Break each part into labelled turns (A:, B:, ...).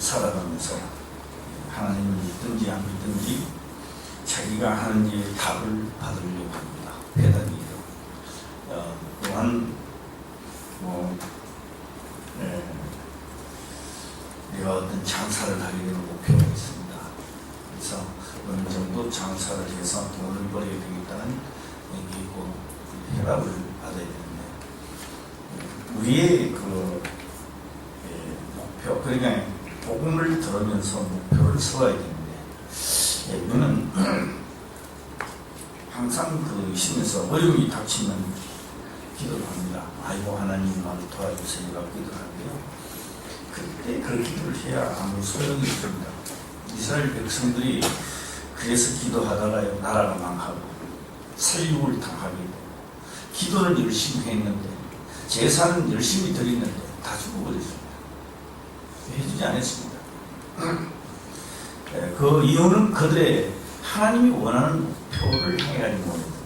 A: 살아가면서 하나님을 믿든지 안 믿든지 자기가 하는 일에 답을 받으려고 합니다. 배단이죠. 어, 또한 뭐 예, 내가 어떤 장사를 하게 되는 목표가 있습니다. 그래서 어느 정도 장사를 해서 돈을 벌어야 되겠다는 얘기 있고 해답을 받아야 되는데 우리의 그 예, 목표 그러니까 복음을 들으면서 목표를 세워야 되는데 예, 우리는 항상 그 있으면서 어려움이 닥치면 기도를 합니다. 아이고 하나님 나를 도와주세요. 기도를 하고요. 그때 그 기도를 해야 아무 소용이 없습니다. 이스라엘 백성들이 그래서 기도하다가요 나라가 망하고 살육을 당하게 되고 기도를 열심히 했는데 제사는 열심히 드렸는데 다 죽어버렸습니다. 해주지 않았습니다. 예, 그 이유는 그들의 하나님이 원하는 목표를 향해 가지고 원했습니다.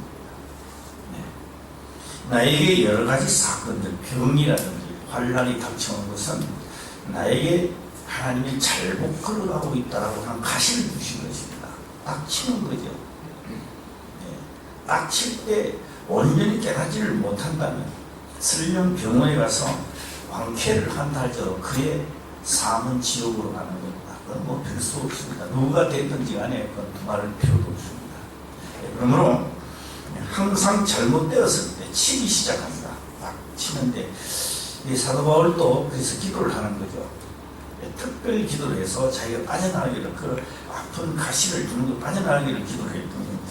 A: 네. 나에게 여러 가지 사건들, 병이라든지 환란이 닥쳐온 것은 나에게 하나님이 잘못 걸어가고 있다라고 하는 가시를 주신 것입니다. 딱 치는 거죠. 네. 딱칠때 온전히 깨닫지를 못한다면 설령 병원에 가서 왕쾌를 한다 할지라도 그의 삶은 지옥으로 가는 겁니다. 그건 뭐 별 수 없습니다. 누가 됐든지 간에 그건 두말할 필요도 없습니다. 네, 그러므로 항상 잘못되었을 때 치기 시작합니다. 딱 치는데 이 사도 바울도 그래서 기도를 하는 거죠. 예, 특별히 기도를 해서 자기가 빠져나가기를 그 아픈 가시를 주는 거 빠져나가기를 기도를 겁니다.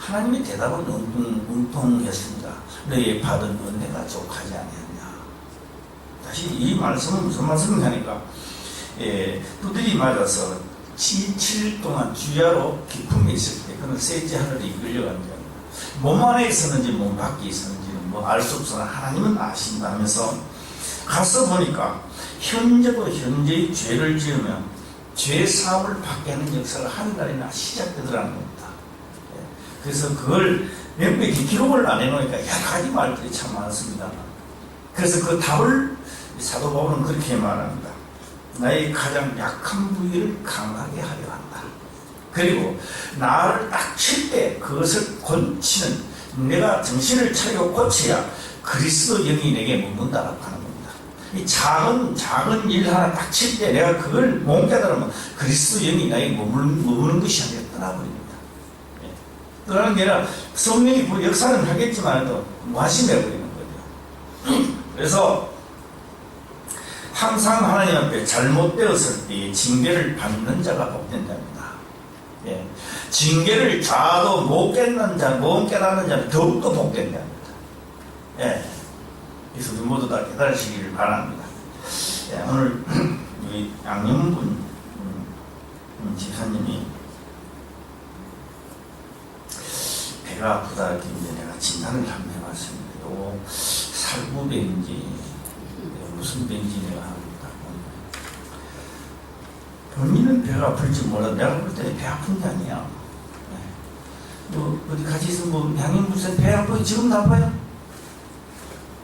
A: 하나님의 대답은 웅- 웅통했습니다. 너의 받은 은혜가 족하지 아니하냐. 다시 이 말씀은 무슨 말씀이냐니까 예, 두들이 맞아서 7일 동안 주야로 깊음에 있을 때 그는 셋째 하늘에 이끌려간 겁니다. 몸 안에 있었는지 몸 밖에 있었는지는 뭐 알 수 없으나 하나님은 아신다 하면서 가서 보니까 현재도 현재의 죄를 지으면 죄 사함을 받게 하는 역사가 한 달이나 시작되더라는 겁니다. 예, 그래서 그걸 몇 가지 기록을 안 해놓으니까 여러 가지 말들이 참 많습니다. 그래서 그 답을 이 사도 바울은 그렇게 말합니다. 나의 가장 약한 부위를 강하게 하려 한다. 그리고 나를 딱칠때 그것을 고치는 내가 정신을 차리고 고쳐야 그리스도 영이 내게 묻는다라고 하는 겁니다. 이 작은 작은 일 하나 딱칠때 내가 그걸 못 깨달으면 그리스도 영이 나에게 머무는, 것이 아니라 떠나버립니다. 예. 떠나는 게 아니라 성령이 그 역사는 하겠지만 무하심해 버리는 거죠. 그래서 항상 하나님 앞에 잘못되었을 때 징계를 받는 자가 복된답니다. 예. 징계를 좌도 못 깨닫는 자, 못 깨닫는 자는 더욱더 복된답니다. 예. 그래서 모두 다 깨달으시기를 바랍니다. 예, 오늘 우리 양영분 음, 음, 집사님이 배가 아프다 이제 내가 진단을 한번 해봤습니다. 요 살구배인지 무슨 배인지 내가 합니다. 본인은 배가 아플지 몰라. 내가 볼때배 아픈 게 아니야. 네. 뭐 어디 같이 있으면 뭐 집사님 배 아프고 지금 나빠요?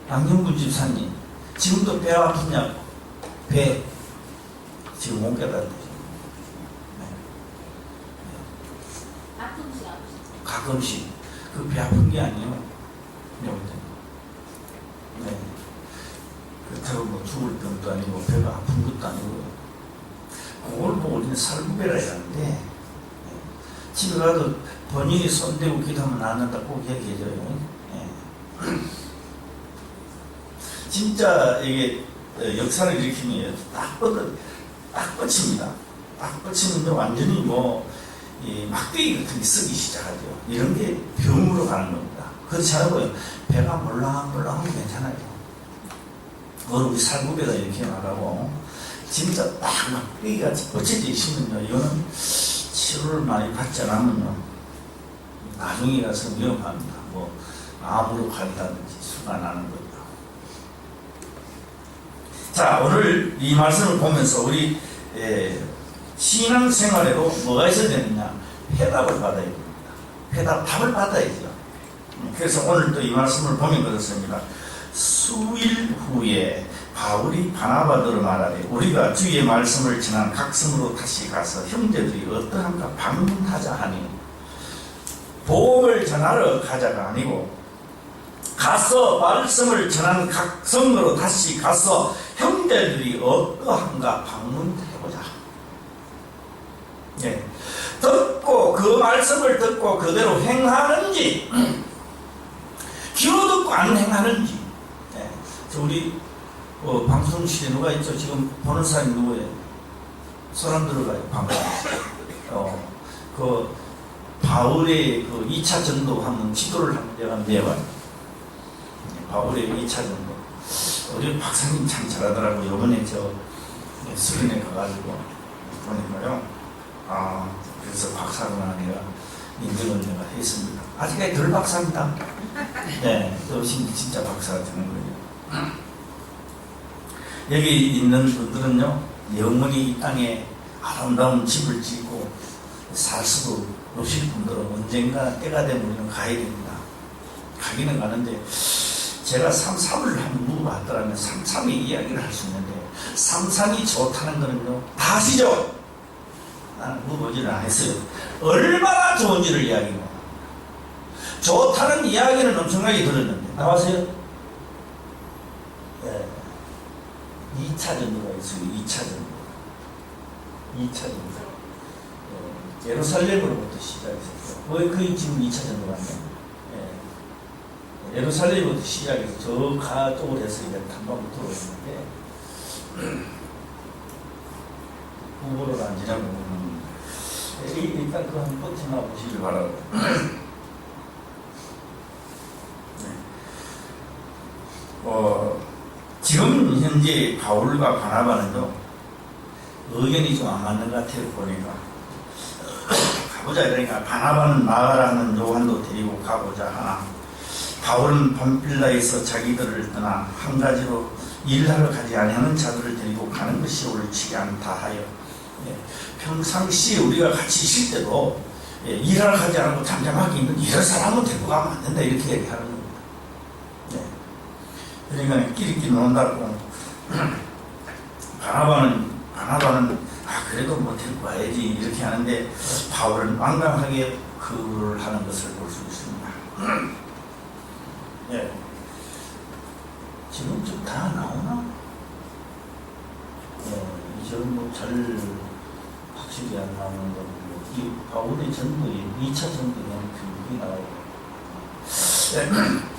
A: 양영분 집사님 지금도 배 아프냐고? 배 지금 못 깨달았죠. 네.
B: 아프시죠?
A: 가끔씩 그 배 아픈 게 아니에요. 때는. 네. 그렇다고 뭐 죽을 병도 아니고 배가 아픈 것도 아니고 그걸 보고 우리는 살구배라 하는데 네. 집에 가도 본인이 손대고 기도하면 낫는다 꼭 얘기해줘요. 네. 진짜 이게 어, 역사를 일으키면 딱 뻗어, 딱 뻗칩니다. 딱 뻗치는데 완전히 뭐, 이 막대기 같은 게 쓰기 시작하죠. 이런 게 병으로 가는 겁니다. 그렇지 않고요. 배가 몰랑몰랑하면 괜찮아요. 그걸 우리 살구배가 이렇게 말하고, 진짜 딱 막대기가 뻗쳐져 있으면요. 이거는 치료를 많이 받지 않으면요. 나중에 가서 위험합니다. 뭐, 암으로 간다든지 수가 나는 거죠. 자, 오늘 이 말씀을 보면서 우리 에, 신앙생활에도 뭐가 있어야 되느냐? 해답을 받아야 됩니다. 해답, 답을 받아야죠. 그래서 오늘 또 이 말씀을 보면 그렇습니다. 수일 후에 바울이 바나바더로 말하되 우리가 주의 말씀을 전한 각 성으로 다시 가서 형제들이 어떠한가 방문하자 하니 복음을 전하러 가자가 아니고 가서 말씀을 전한 각 성으로 다시 가서 형제들이 어떠한가 방문해보자. 예. 듣고 그 말씀을 듣고 그대로 행하는지 귀로 듣고 안 행하는지 우리 어, 방송실에 누가 있죠? 지금 보는 사람이 누구예요? 사람 들어가요 방송. 어, 그 바울의 그 2차 전도하면 지도를 한번 내가 내봐요. 예, 바울의 2차 전도. 우리 박사님 참 잘하더라고요. 이번에 저 수련회 가가지고 보니까요. 아 그래서 박사구나 내가 인정을 내가 했습니다. 아직까지 덜 박사입니다. 네, 또 진- 진짜 박사가 되는 거예요 여기 있는 분들은요 영원히 이 땅에 아름다운 집을 짓고 살 수도 없을 분들은 언젠가 때가 되면 우리는 가야 됩니다 가기는 가는데 제가 삼삼을 한번 물어봤더라면 삼삼의 이야기를 할 수 있는데 삼삼이 좋다는 거는요 다 아시죠? 나는 물어보지는 않았어요 얼마나 좋은지를 이야기해요 좋다는 이야기는 엄청나게 들었는데 나와세요? 예. 2차 전도가 있어요 2차 전도 2차 전도 예. 예루살렘으로부터 시작했었죠 왜 그게 지금 2차 전도가 아니에요? 예. 예루살렘부터 시작해서 저 가쪽으로 해서 이제 탐방으로 들어오는데 후보를 안 지나고 보면 예, 일단 그 한번 버티나 보시길 바라고 어, 지금 현재 바울과 바나바는요 의견이 좀 안 맞는 것 같아요 보니까. 가보자 그러니까. 바나바는 나가라는 요한도 데리고 가보자. 하나 바울은 밤빌라에서 자기들을 떠나 한 가지로 일하러 가지 아니하는 자들을 데리고 가는 것이 옳지 않다 하여. 예, 평상시에 우리가 같이 있을 때도 예, 일하러 가지 않고 잠잠하게 있는 이런 사람은 데리고 가면 안 된다 이렇게 얘기하는. 그러니까 끼리끼리 논다고 바나바는 바나바는 아 그래도 뭐 데리고 와야지 이렇게 하는데 바울은 완강하게 그를 하는 것을 볼 수 있습니다. 예. 지금 좀 다 나오나? 예, 저는 뭐잘 확실히 안 나오는 거고 이 바울의 전도에 2차 전도에 교육이 나오고 예.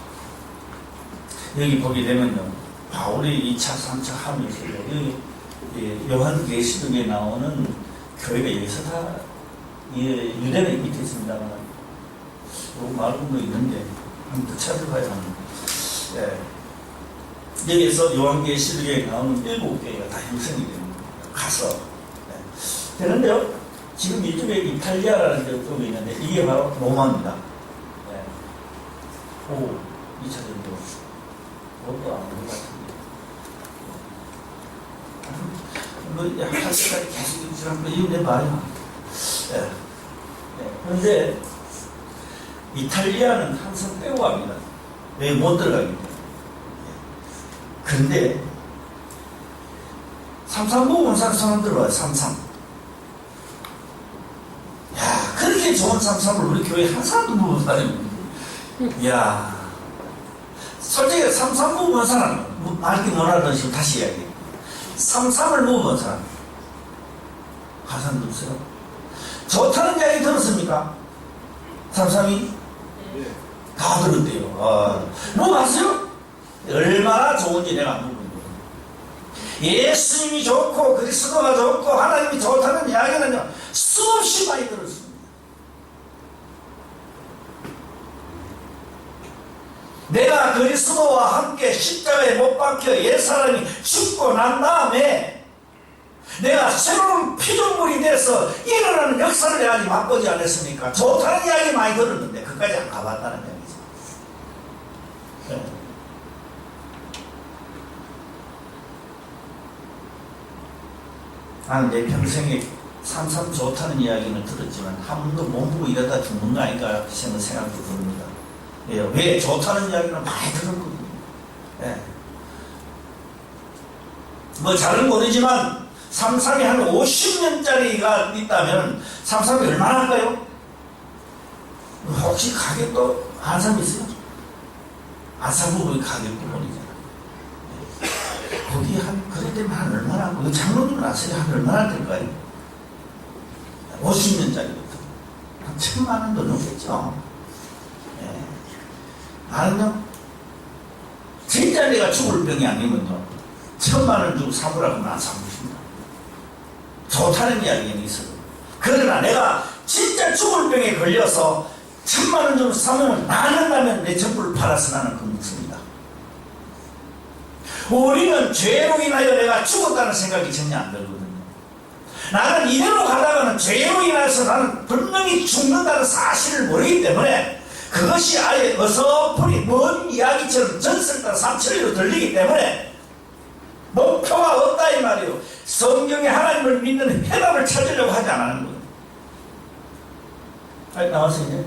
A: 여기 보게 되면요 바울의 2차 3차 하면서 여기 예, 요한계시록에 나오는 교회가 여기서 다 예, 유대는 밑에 있습니다만 요 말고도 있는데 한번 더 찾아봐야 합니다. 예. 여기서 요한계시록에 나오는 일곱 개가 다 형성이 됩니다. 가서 예. 되는데요. 지금 이쪽에 이탈리아라는 좀 있는데 이게 바로 로마입니다. 예. 오, 2차 전도. 그것도 안것 같은데. 뭐, 할 때까지 계속 내봐요. 예. 예. 그런데, 이탈리아는 항상 빼고 갑니다. 왜못 때문에. 예. 근데, 삼삼보고 온 사람 들어와요, 삼삼. 야, 그렇게 좋은 삼삼을 우리 교회 한 사람도 못 사람이 야 솔직히 삼삼 먹어본 사람, 뭐 말기 뭐라든 지금 다시 이야기해. 삼삼을 먹어본 사람. 가산 없어요? 좋다는 이야기 들었습니까? 삼삼이? 다 들었대요. 아, 뭐 봤어요? 얼마나 좋은지 내가 묻는 거예요. 예수님이 좋고 그리스도가 좋고 하나님이 좋다는 이야기는요 수없이 많이 들었습니다. 내가 그리스도와 함께 십자가에 못 박혀 옛사람이 죽고 난 다음에 내가 새로운 피조물이 돼서 일어나는 역사를 아직 맛보지 않았습니까? 좋다는 이야기 많이 들었는데 그까지 안 가봤다는 얘기죠. 네. 나는 내 평생에 삼삼 좋다는 이야기는 들었지만 한 번도 못 보고 이러다 죽는 거 아닌가 생각- 생각도 듭니다. 예, 왜 좋다는 이야기는 많이 들었거든요. 예. 뭐 잘은 모르지만 삼삼이 한 50년짜리가 있다면 삼삼이 얼마나 할까요? 혹시 가격도 아는 사람 있어요? 아사부의 가격 부분이잖아. 거기 한, 그래 되면 한 얼마나, 그 장로님은 아세요? 한 얼마나 될까요? 50년짜리부터. 한 천만 원도 넘겠죠. 예. 나는요, 진짜 내가 죽을 병이 아니면요, 천만 원 주고 하면 안 사보십니다. 좋다는 이야기는 있어요. 그러나 내가 진짜 죽을 병에 걸려서 천만 원 주고 사면 나는다면 내 전부를 팔아서 나는 그 묻습니다. 우리는 죄로 인하여 내가 죽었다는 생각이 전혀 안 들거든요. 나는 이대로 가다가는 죄로 인해서 나는 분명히 죽는다는 사실을 모르기 때문에 그것이 아예 어설프리 먼 이야기처럼 전설과 삼천리로 들리기 때문에 목표가 없다 이 말이에요. 성경에 하나님을 믿는 해답을 찾으려고 하지 않는 거예요. 아니, 나와서 이제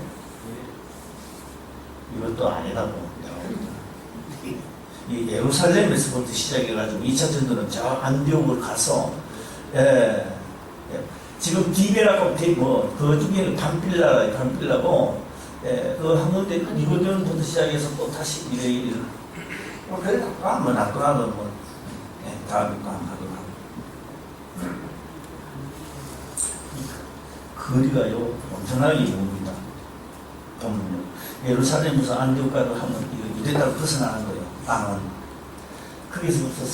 A: 이것도 아니라고. 이 예루살렘에서부터 시작해가지고 2차 전도는 저 안디옥을 가서 예, 예. 지금 디베라고 뭐그 중에는 반빌라 반빌라고 예, 그한 군데 니고디온부터 시작해서 또 다시 이래 뭐 그래 아뭐 놔둬놔도 뭐 예, 다음에 또안 가더라고 거리가요 엄청나게 멉니다. 보면요. 예루살렘에서 안디옥가로 하면 이거 이래다 벗어나는 거예요 땅은 거기서부터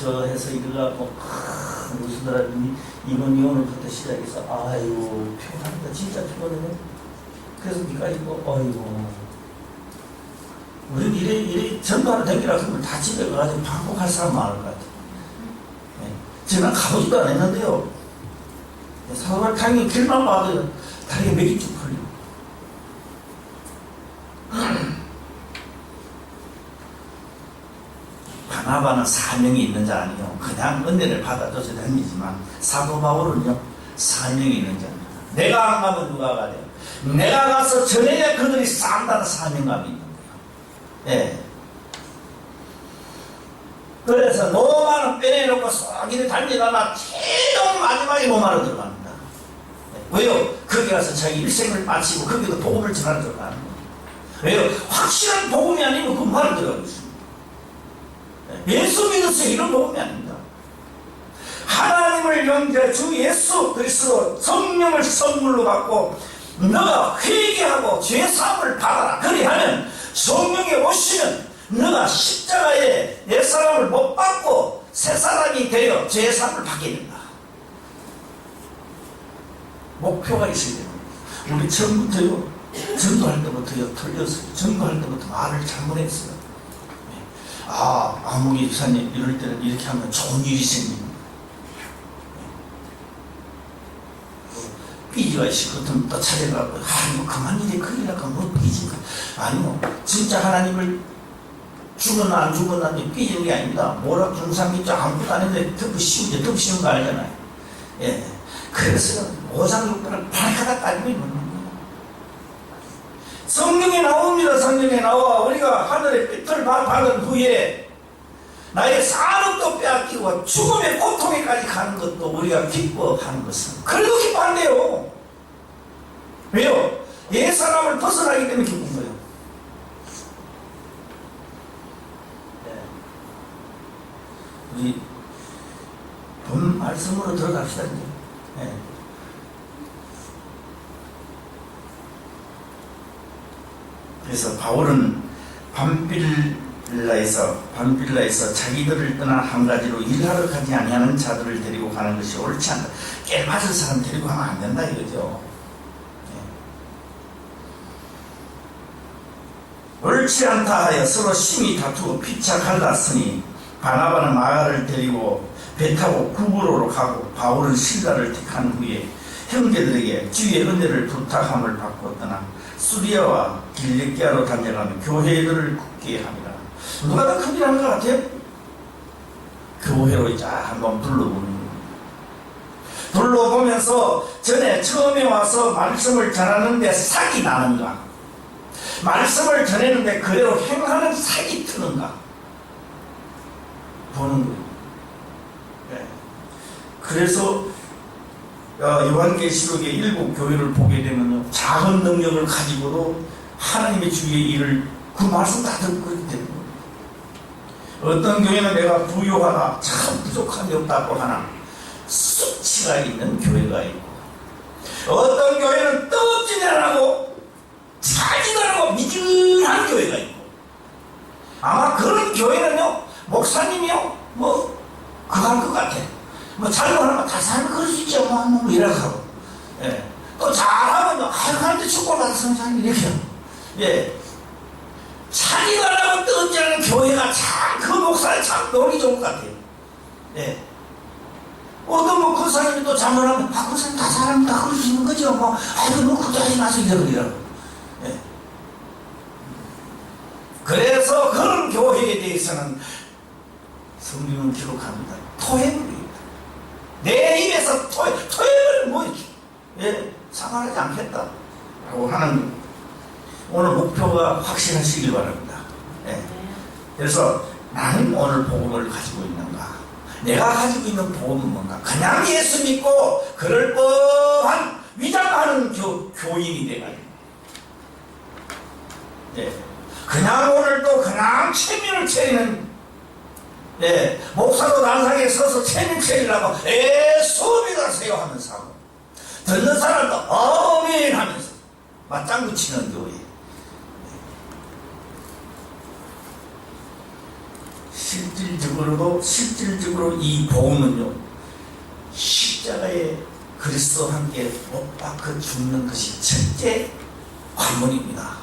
A: 저 해서 이래가고 무슨 사람이 이번 이혼을부터 시작해서 아이고 피곤합니다. 진짜 피곤해요 그래서 니까지 뭐 아이고 우리는 이래 이래 전도하러 그러면 다 집에 가가지고 반복할 사람 많을 것 같아요 네. 저는 가보지도 않았는데요 사도가 당연히 길만 봐도 다리에 맥이 쭉 풀려 바나바는 사명이 있는 자 아니요. 그냥 은혜를 받아줘서 다니지만 사도 바울은요 사명이 있는 자입니다. 내가 안 가면 누가 가요? 내가 가서 전해야 그들이 산다는 사명감이 있는 거예요. 예. 그래서 노마는 빼내놓고 쏘기를 달리다가 최종 마지막에 노마로 들어갑니다. 예. 왜요? 거기 가서 자기 일생을 마치고 거기도 복음을 전하러 들어가는 거예요. 왜요? 확실한 복음이 아니면 그 말을 들어가고 있습니다. 예수 믿으세요 이런 복음이 아닙니다. 하나님을 영접 주 예수 그리스도 성령을 선물로 받고 너가 회개하고 죄 사함을 받아라. 그리하면 성령이 오시면 너가 십자가에 옛 사람을 못 받고 새 사람이 되어 죄 사함을 받게 된다. 목표가 있어야 됩니다. 우리 처음부터요 전도할 때부터요 틀렸어요. 전도할 때부터 말을 잘못했어요. 아, 아무리 기사님 이럴 때는 이렇게 하면 좋은 일이 생깁니다. 삐지가 있을 것같또 찾아가고, 아, 이거 그만 일이 큰일 날까, 뭐 삐지가. 아니요. 진짜 하나님을 죽었나 안 죽었나 삐지는 게 아닙니다. 뭐라 중상기자 아무것도 안 했는데 덮어 씌우죠. 덮어 씌운 거 알잖아요. 예. 그래서 오장육부를 발가락 깔고 있는 거예요. 성경에 나옵니다. 성경에 나와. 우리가 하늘의 빛을 받은 후에 나의 산업도 빼앗기고 죽음의 고통에까지 가는 것도 우리가 기뻐하는 것은 그래도 기뻐한대요. 왜요? 옛 사람을 벗어나기 때문에 기쁜 거예요. 네. 우리 본 말씀으로 들어갑시다. 이제. 네. 그래서 바울은 밤 빌라에서 밤빌라에서 자기들을 떠나 한 가지로 일하러 가지 아니하는 자들을 데리고 가는 것이 옳지 않다. 깨 맞은 사람 데리고 가면 안 된다 이거죠. 예. 옳지 않다 하여 서로 심히 다투고 피차 갈랐으니 바나바는 마가를 데리고 배 타고 구브로로 가고 바울은 실다를 택한 후에 형제들에게 주의 은혜를 부탁함을 받고 떠나 수리아와 길리기아로 다녀가며 교회들을 굳게 합니다. 누가 더 큰일 하는 것 같아요? 교회로 자 한번 둘러보는 거예요. 둘러보면서 전에 처음에 와서 말씀을 전하는데 사기 나는가? 말씀을 전했는데 그대로 행하는 사기 트는가? 보는 거예요. 그래서 어, 요한계시록의 일곱 교회를 보게 되면요 작은 능력을 가지고도 하나님의 주의 일을 그 말씀 다 듣고 있기 때문에 어떤 교회는 내가 부유하다 참 부족함이 없다고 하나 수치가 있는 교회가 있고 어떤 교회는 떡지내라고 차지더라고 미진한 교회가 있고 아마 그런 교회는요 목사님이요 뭐할것 같아 뭐 잘못하면 다 사람 그럴 수 있죠 뭐, 뭐 이렇게 하고 예. 또 잘하면요 아유 하는데 축복을 받은 성장이 이렇게 예. 차지더라고 떡지는 교회가 참 그 목사를 참 놀기 좋은 것 같아요 예. 어떤 뭐 그 사람이 또 잘못하면 아, 그 사람 다 사람 다 그럴 수 있는 거죠. 뭐, 아이고, 뭐, 그자리 마서 이러고. 예. 그래서 그런 교회에 대해서는 성경은 기록합니다. 토해물입니다. 내 입에서 토해, 토해물 뭐, 예, 상관하지 않겠다. 라고 하는 오늘 목표가 확실하시길 바랍니다. 예. 그래서 나는 오늘 복음을 가지고 있는가? 내가 가지고 있는 복음은 뭔가? 그냥 예수 믿고 그럴 법한 위장하는 교, 교인이 돼가지고. 예. 그냥 오늘도 그냥 체면을 차리는 예, 목사도 난상에 서서 체면 차리려고 에 수업이 가세요 하면서 하고 듣는 사람도 어민 하면서 맞장구 치는 교회 실질적으로도 실질적으로 이 복음은요 십자가에 그리스도와 함께 못 박혀 죽는 것이 첫째 관문입니다.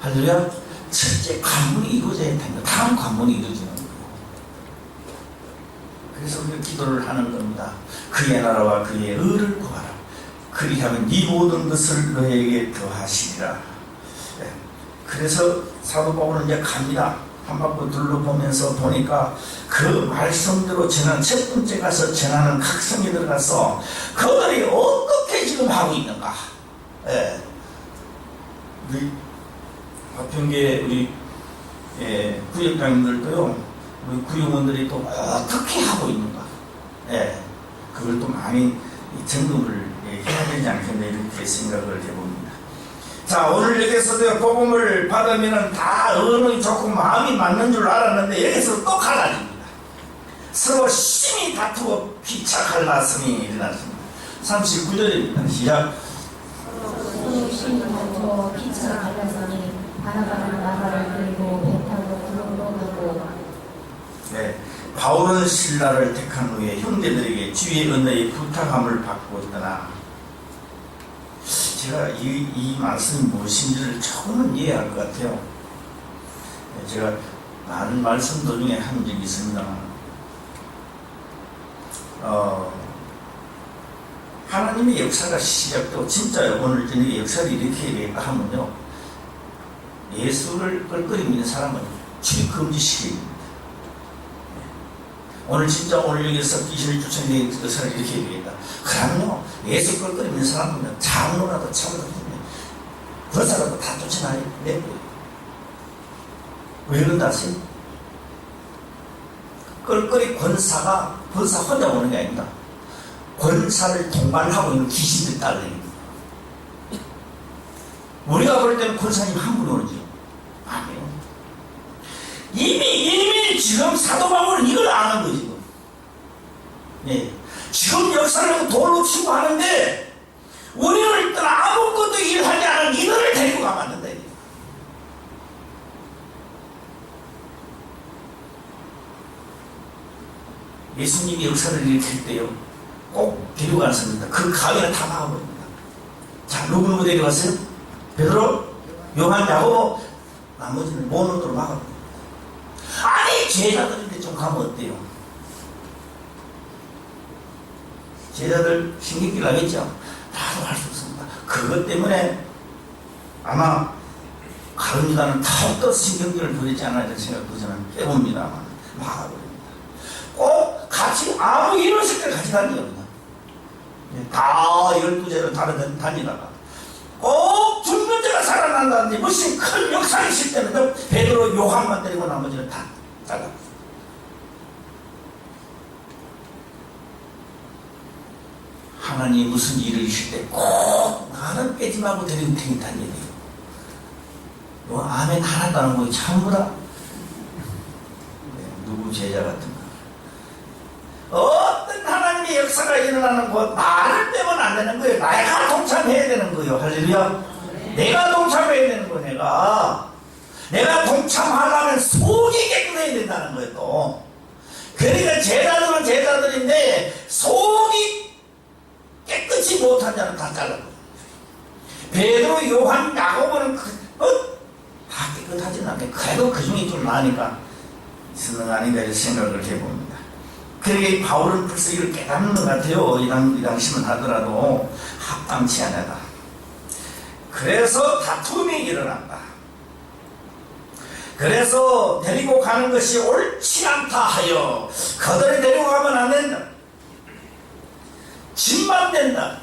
A: 할렐루야 첫째 관문이 이루어져야 됩니다. 다음 관문이 이루어지는 거예요. 그래서 우리가 기도를 하는 겁니다. 그의 나라와 그의 의를 구하라. 그리하면 이 모든 것을 너에게 더하시리라. 예. 그래서 사도 바울은 이제 갑니다. 한 바퀴 둘러보면서 보니까 그 말씀대로 전한 첫 번째 가서 전하는 각성에 들어가서 그들이 어떻게 지금 하고 있는가? 예. 우리 화평계 우리 예, 구역장님들도요, 우리 구역원들이 또 어떻게 하고 있는가? 예. 그걸 또 많이 점검을 예, 해야 되지 않겠나 이렇게 생각을 해봅니다. 자 오늘 여기서도 복음을 받으면 다 어느 좋고 마음이 맞는 줄 알았는데 여기서 또 갈라집니다. 서로 심히 다투고 피착할 나선이 일어났습니다. 39절입니다. 시작.
B: 서로 심히 다투어 피차 갈라서니 바나바는 나가를 그리고 배 타고 구름으로 가고
A: 네. 바울은 신라를 택한 후에 형제들에게 주의 은혜의 부탁함을 받고 있더나 제가 이, 이 말씀이 무엇인지를 조금은 이해할 것 같아요. 네, 제가 많은 말씀들 중에 한 적이 있습니다만 어, 하나님의 역사가 시작되고 진짜 오늘 저녁에 역사를 일으켜야 하면요 예수를 껄끄리 믿는 사람은 출입 금지시킵니다. 오늘 진짜 오늘 여기서 귀신을 쫓아내는 것을 이렇게 얘기했다. 그러면요, 예수 걸 끓이는 사람은 장로라도 차고도 벌사라도 다 쫓아내고. 왜 그런다 하세요? 껄끄리 권사가 권사 혼자 오는 게 아닙니다. 권사를 동반하고 있는 귀신들 따르는 우리가 볼 때는 권사님 한 분 오는지 아니에요. 이미 이미 지금 사도 바울은 이걸 아는 거지. 예. 지금 역사를 돌로 치고 하는데 우리는 일단 아무것도 일하지 않은 이들을 데리고. 이게. 예수님이 역사를 일으킬 때요. 꼭 데리고 갔습니다. 그 가위는 다 막아버립니다. 자, 누구 누구 데려갔어요? 베드로, 요한, 야고보, 나머지는 모노도로 막아버립니다. 아니 제자들인데 좀 가면 어때요? 제자들 신경질 나겠죠? 나도 할 수 없습니다. 그것 때문에 아마 가론유다는 더욱더 신경질을 부리지 이런 생각도 저는 해봅니다만 막아버립니다. 꼭 같이 아무 일 없을 때 같이. 예, 다 열두 제로 다른 다니다가 꼭 죽는 자가 살아난다든지 무슨 큰 역사가 있을 때는 베드로 요한만 때리고 나머지는 다 잘라. 하나님 무슨 일을 이실 때 꼭 나는 빼지 말고 데리고 다닌다는 얘기예요. 뭐 아멘 하나다는 거 참으라. 네, 누구 제자 같은 거. 어떤 하나님의 역사가 일어나는 거 나를 빼면 안 되는 거예요. 내가 동참해야 되는 거예요. 할렐루야. 내가 동참해야 되는 거 내가. 내가 동참하려면 속이 깨끗해야 된다는 거예요. 또. 그러니까 제자들은 제자들인데 속이 깨끗이 못한 자는 다 잘라버려. 베드로, 요한, 야고보는 그, 어? 다 깨끗하진 않게 그래도 그 중에 좀 나으니까 있는 거 아닌가 생각을 해봅니다. 그러게 바울은 벌써 이걸 깨닫는 것 같아요. 이, 당시만 하더라도 합당치 않다. 그래서 다툼이 일어난다. 그래서 데리고 가는 것이 옳지 않다 하여 그들을 데리고 가면 안 된다. 짐만 된다.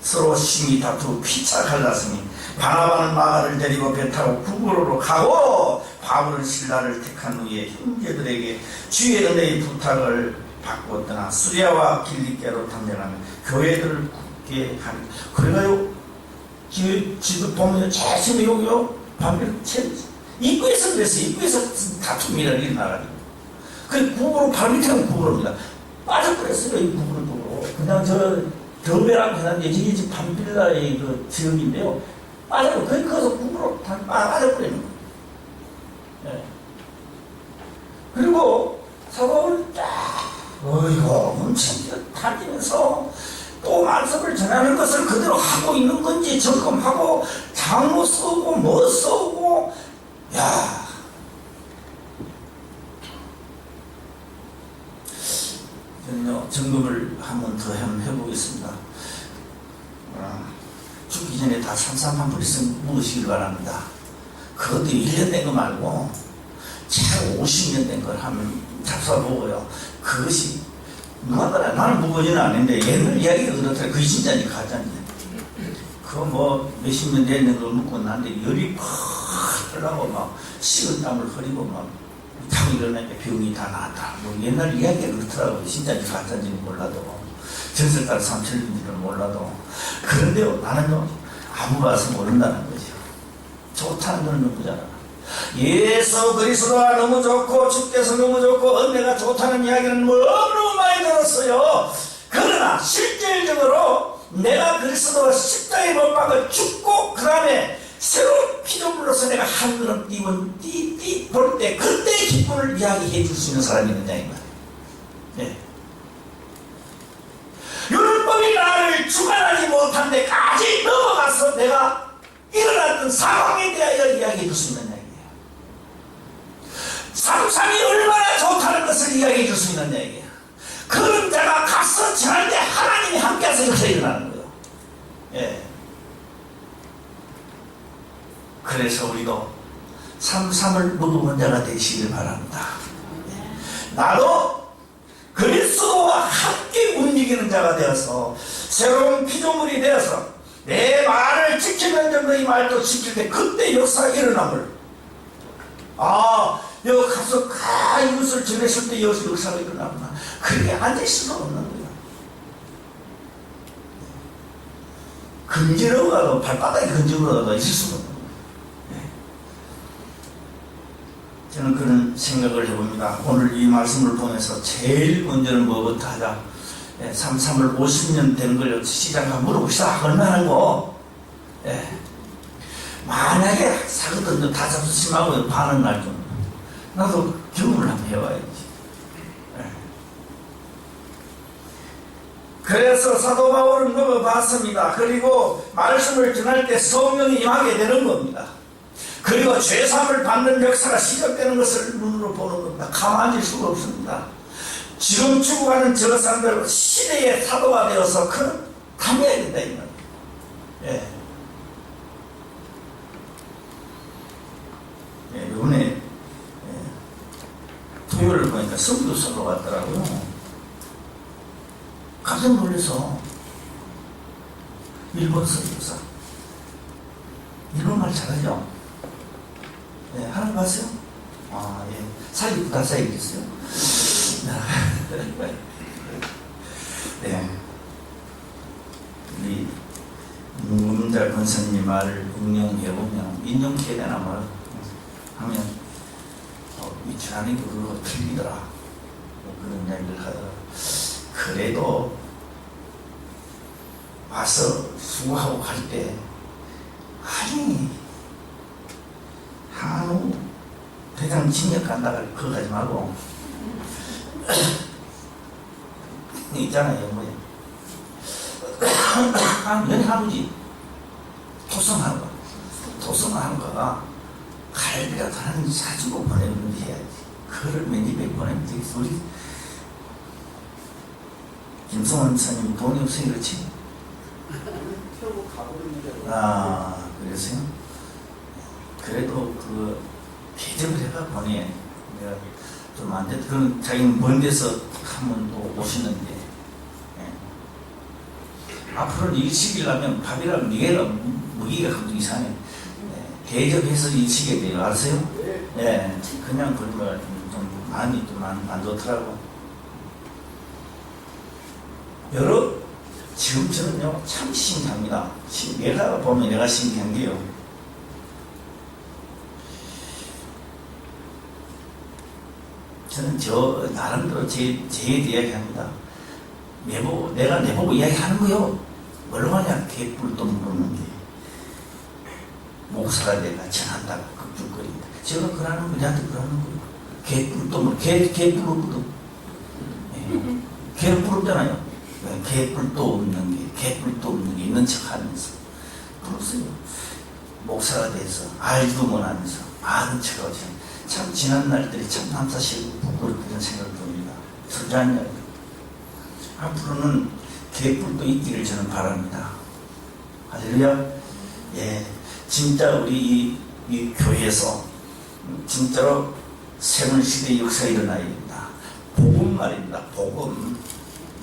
A: 서로 심히 다투 피차 갈랐으니 바나바는 마가를 데리고 배 타고 구부로로 가고 바울은 신라를 택한 후에 형제들에게 주의 은혜의 부탁을 받고 떠나 수리아와 길리께로 탐정하며 교회들을 굳게 하는 그래가요 지- 지금 보면 제일 여기요. 반면 입구에서 그랬어요. 입구에서 다툼이라 일어나가지고 그 구부로 발밑에는 구부로입니다. 빠져버렸어요 이 구부로 그냥 저 더베라고 해놨는데 이게 지금 밤빌라의 그 지역인데요. 빠져요. 거기 거기서 구부러 다 빠져버리는 거예요. 예. 그리고 사법을 딱, 어이구, 엄청 다니면서 또 말씀을 전하는 것을 그대로 하고 있는 건지 점검하고 장모 쓰고 뭐 쓰고, 야 저는요, 점검을 한번 더 한번 해보겠습니다. 아, 죽기 전에 다 삼삼한 불씩 묵으시길 바랍니다. 그것도 1년 된 거 말고, 최고 50년 된걸 한번 잡숴보고요. 그것이, 누가 그래? 나는 묵어지는 않는데, 옛날 이야기가 그렇더라. 그게 진짜니, 가짜니. 그거 뭐, 몇십 년 됐는 걸 묵고 났는데, 열이 팍 흘러고 막, 식은 땀을 흘리고 막, 자고 일어나니까 병이 다 나았다. 뭐 옛날 이야기가 그렇더라고요. 진짜인지 가짜인지는 몰라도. 전설 따라 삼천인지는 몰라도. 그런데요, 나는요, 아무 가서 모른다는 거죠. 좋다는 거는 누구잖아. 예수 그리스도가 너무 좋고, 주께서 너무 좋고, 은혜가 좋다는 이야기는 너무너무 많이 들었어요. 그러나, 실질적으로 내가 그리스도가 십자가에 못 박아 죽고, 그 다음에 새로운 피조물로서 내가 하늘을 띄운 띠띠 볼때 그때 기쁨을 이야기해 줄 수 있는 사람이 있느냐 이 말이에요. 네. 율법이 나를 주관하지 못한 데까지 넘어가서 내가 일어났던 상황에 대하여 이야기해 줄 수 있는 얘기예요. 삼삼이 얼마나 좋다는 것을 이야기해 줄 수 있는 얘기예요. 그런 자가 가서 전할 때 하나님이 함께해서 이렇게 일어나는 거예요. 예. 그래서 우리도 삼삼을 먹어본 자가 되시길 바랍니다. 나도 그리스도와 함께 움직이는 자가 되어서 새로운 피조물이 되어서 내 말을 지키는 정도 이 말도 지킬 때 그때 역사가 일어남을. 아 여기 가서 가 이것을 전했을 때 여기서 역사가 일어나구나. 그렇게 앉을 수가 없는 거예요. 근지러워가도 발바닥이 근지러워가도 있을 수가 없는 거예요 저는 그런 생각을 해봅니다. 오늘 이 말씀을 보면서 제일 먼저는 뭐부터 하자. 예, 33을 50년 된 걸 시작하고 물어봅시다. 얼마나 거? 예. 만약에 사거든요. 다 잡수지 말고 반은 날 좀. 나도 경험을 한번 해봐야지. 예. 그래서 사도 바울은 먹어봤습니다. 그리고 말씀을 전할 때 성령이 임하게 되는 겁니다. 그리고 죄사함을 받는 역사가 시작되는 것을 눈으로 보는 겁니다. 가만히 있을 수가 없습니다. 지금 죽어가는 저 사람들 시대의 사도가 되어서 그 담해야 된다 이 말이에요. 예. 예, 요번에 예, 토요일을 보니까 성도 사도 같더라고요. 깜짝 놀라서 일본 선교사 일본 말 잘하죠? 네, 하나님 봤어요? 아, 예. 살기 부탁사야겠어요? 네. 네. 우리 문달 권사님 말을 응용해보면, 인용해야 되나 말 하면, 어, 이 주라는 게 그거 틀리더라. 뭐 그런 이야기를 하더라. 그래도, 와서 수고하고 갈 때, 아니, 대장 진역 간다가 그거 가지 말고. 있잖아요 뭐야 한 연애 한우지. 토성하는 거. 토성하는 거가 갈비가 다는 사주고 보내면 해야지. 그걸 맨입에 보내면 되겠어. 우리 김성원 선생님 돈이. 없으니 그렇지 아 그래서요? 그래도 그 대접을 해가 보내 내가 좀 안 돼. 그건 자기는 먼 데서 한번 또 오시는데 예. 앞으로 일시키려면 밥이랑 니게가 무기가 좀 이상해 예. 대접해서 일시게 돼요 알았어요?
C: 왜
A: 예, 그냥 그런 거좀 마음이 좀안 좋더라고. 여러 지금 저는요 참 신기합니다. 신- 내가 보면 내가 신기한 게요. 저는 저 나름대로 제 제에 대해 이야기합니다. 내보고 내가 내보고 이야기하는 거요. 뭘로 하냐 개뿔도 모르는데 목사가 내가 전한다고 급죽거린다. 제가 그러는 그자한테 그러는 거예요. 개뿔도 뭐 개, 개뿔도 예. 개뿔 없잖아요. 예, 개뿔도 없는 게 개뿔도 없는 게 있는 척 하면서 그렇어요. 목사가 돼서 알지도 못하면서 아는 척하고 참, 참 지난 날들이 참 남사시고 부끄럽다는 생각을 듭니다. 투자냐 앞으로는 개뿔도 있기를 저는 바랍니다. 할렐루야. 예, 진짜 우리 이, 이 교회에서 진짜로 새로운 시대의 역사가 일어나야 됩니다. 복음 말입니다. 복음.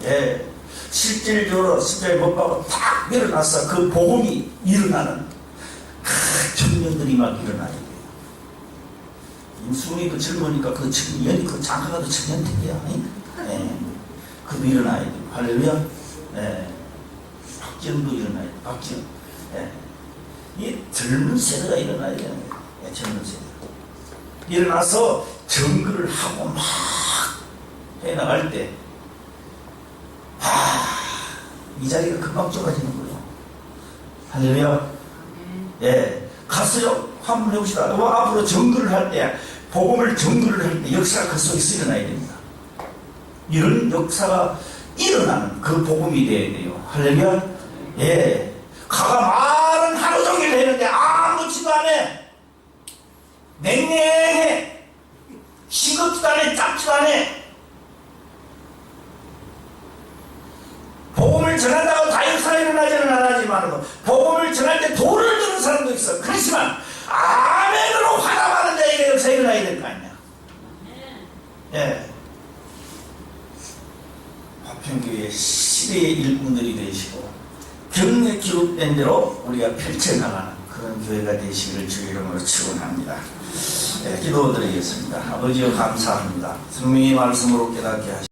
A: 예, 실질적으로 십자에 못 박고 탁 일어나서 그 복음이 일어나는 그 청년들이 막 일어나야 돼요. 임수훈이도 젊으니까 그 청년이 그 장가가도 청년들이야. 예, 그도 일어나야 돼요. 할렐루야. 예, 박지영도 일어나야 돼요. 박지영. 예. 이 젊은 세대가 일어나야 되는 거예요. 예, 젊은 세대. 일어나서 정글을 하고 막 해나갈 때, 아, 이 자리가 금방 좁아지는 거예요. 할렐루야. 예. 갔어요. 한번 해봅시다. 뭐 앞으로 정글을 할 때, 복음을 정글을 할때 역사가 그 속에서 일어나야 됩니다. 이런 역사가 일어나는 그 복음이 돼야 돼요. 할렐루야. 예. 가가 말은 하루 종일 했는데 아무렇지도 않아. 냉랭해. 싱겁지도 않아. 짭지도 않아. 복음을 전한다고 다 역사가 일어나지는 않았지만 복음을 전할 때 돌을 드는 사람도 있어. 그렇지만 아멘으로 화답하는 자에게 역사가 일어나야 될 거 아니야. 예. 화평교회 시대의 일꾼들이 되시고 경례 기록된 대로 우리가 펼쳐나가는 그런 교회가 되시기를 주의 이름으로 축원합니다. 예, 기도드리겠습니다. 아버지여 감사합니다. 성령의 말씀으로 깨닫게 하시